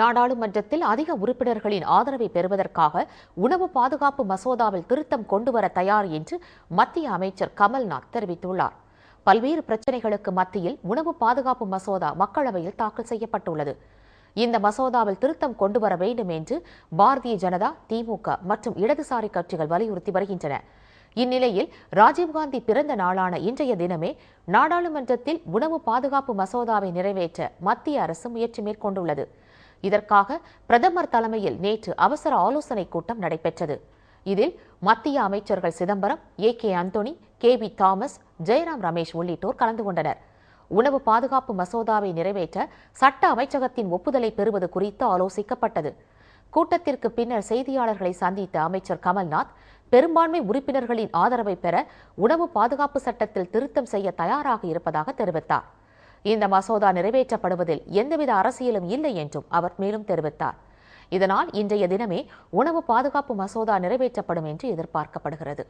நாடாளுமன்றத்தில் அதிக உறுப்பினர்களின் ஆதரவை பெறுவதற்காக உணவு பாதுகாப்பு மசோதாவில் திருத்தம் கொண்டுவர தயார் என்று மத்திய அமைச்சர் கமல்நாத் தெரிவித்துள்ளார். பல்வேறு பிரச்சினைகளுக்கு மத்தியில் உணவு பாதுகாப்பு மசோதா மக்களவையில் தாக்கல் செய்யப்பட்டுள்ளது. இந்த மசோதாவில் திருத்தம் கொண்டுவர வேண்டும் என்று பாரதிய ஜனதா திமுக மற்றும் இடதுசாரி கட்சிகள் வலியுறுத்தி வருகின்றன. இந்நிலையில் ராஜீவ்காந்தி பிறந்த நாளான இன்றைய தினமே நாடாளுமன்றத்தில் உணவு பாதுகாப்பு மசோதாவை நிறைவேற்ற மத்திய அரசு முயற்சி மேற்கொண்டுள்ளது. இதற்காக பிரதமர் தலைமையில் நேற்று அவசர ஆலோசனைக் கூட்டம் நடைபெற்றது. இதில் மத்திய அமைச்சர்கள் Chidambaram A K Antony K V Thomas Jairam Ramesh உள்ளிட்டோர் கலந்து கொண்டனர். உணவு பாதுகாப்பு மசோதாவை நிறைவேற்ற சட்ட அமைச்சகத்தின் ஒப்புதலை பெறுவது குறித்து ஆலோசிக்கப்பட்டது. கூட்டத்திற்கு பின்னர் செய்தியாளர்களை சந்தித்த அமைச்சர் கமல்நாத் பெரும்பான்மை உறுப்பினர்களின் ஆதரவை பெற உணவு பாதுகாப்பு சட்டத்தில் திருத்தம் செய்ய தயாராக இருப்பதாக தெரிவித்தார். இந்த மசோதா நிறைவேற்றப்படுவதில் எந்தவித அரசியலும் இல்லை என்றும் அவர் மேலும் தெரிவித்தார். இதனால் இன்றைய தினமே உணவு பாதுகாப்பு மசோதா நிறைவேற்றப்படும் என்று எதிர்பார்க்கப்படுகிறது.